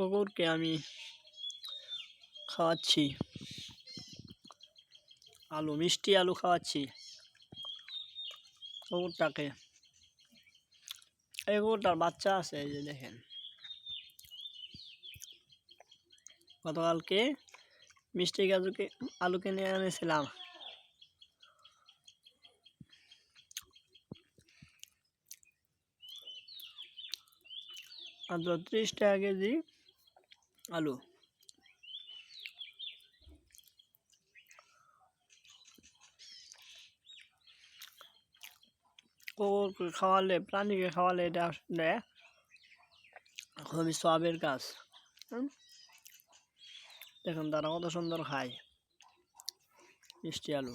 কুকুরকে আমি খাওয়াচ্ছি আলু, মিষ্টি আলু খাওয়াচ্ছি। কুকুরটাকে এই কুকুরটার বাচ্চা আছে, এই যে দেখেন। গতকালকে মিষ্টি গাজুকে আলু কিনে এনেছিলাম। আর টাকা কেজি আলু। কুকুরকে খাওয়ালে, প্রাণীকে খাওয়ালে এটা আসলে খুবই সবের কাজ? দেখুন তারা কত সুন্দর খায়। মিষ্টি আলু।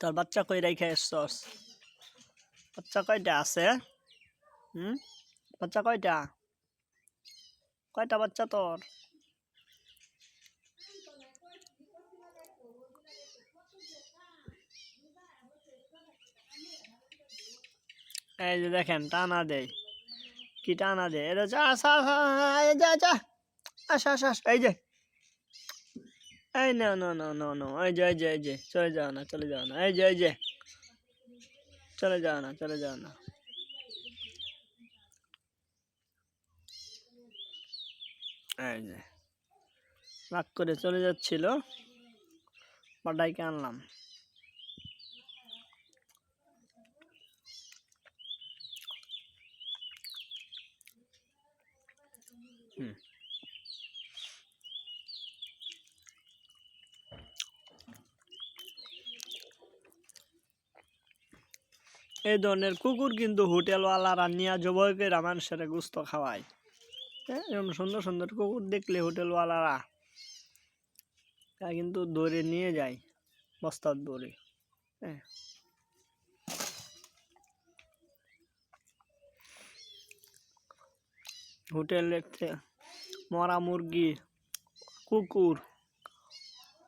তোর বাচ্চা কই রেখে এসছস বাচ্চা কয়টা আছে হুম বাচ্চা কয়টা কয়টা বাচ্চা তোর এই যে দেখেন টানা দেয় কি টানা দেয় এটা যা আসা আসা, এই যা আসা আসা, এই যে এই না না না না না এই যে এই যে চলে যাও না চলে যাও না এই যে এই যে চলে যাও না চলে যাও না এই যে রাগ করে চলে যাচ্ছিল। পাটাইকে আনলাম। হুম। এই ধরনের কুকুর কিন্তু হোটেলওয়ালারা নিয়ে জবাই করে মানুষের গুস্ত খাওয়ায়। হ্যাঁ এরকম সুন্দর সুন্দর কুকুর দেখলে হোটেলওয়ালারা, তা কিন্তু ধরে নিয়ে যায়, বস্তার ধরে হ্যাঁ হোটেলে মরা মুরগি, কুকুর,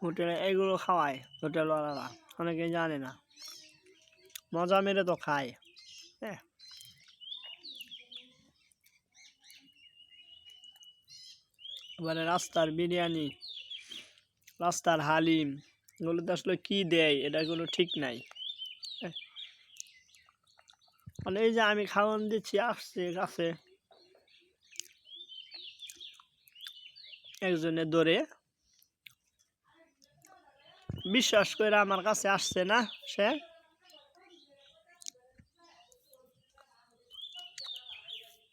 হোটেলে এগুলো খাওয়ায় হোটেলওয়ালারা, অনেকে জানে না। মজা মেরে তো খায়। হ্যাঁ। এবারে রাস্তার বিরিয়ানি, রাস্তার হালিম, এগুলো তো আসলে কি দেয়? এটা কোনো ঠিক নাই। হ্যাঁ। মানে এই যে আমি খাওয়ান দিচ্ছি, আসছে কাছে একজনের ধরে। বিশ্বাস করে আমার কাছে আসছে না, সে।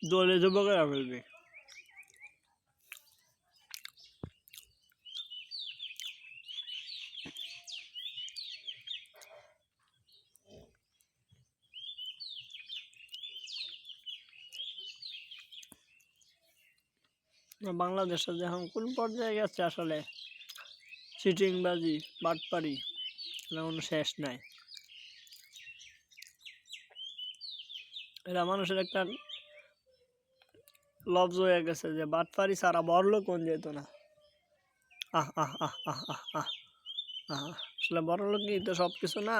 দলে জব করে ফেলবে বাংলাদেশে যখন কোন পর্যায়ে গেছে আসলে? চিটিংবাজি বাটপারি কোনো শেষ নাই? এরা মানুষের একটা লব্জ হয়ে গেছে যে বাটফারি সারা বড়লো কোন যেত না। আহ আহ আহ আহ আহ আহ আসলে বড় লোকই তো সব কিছু না।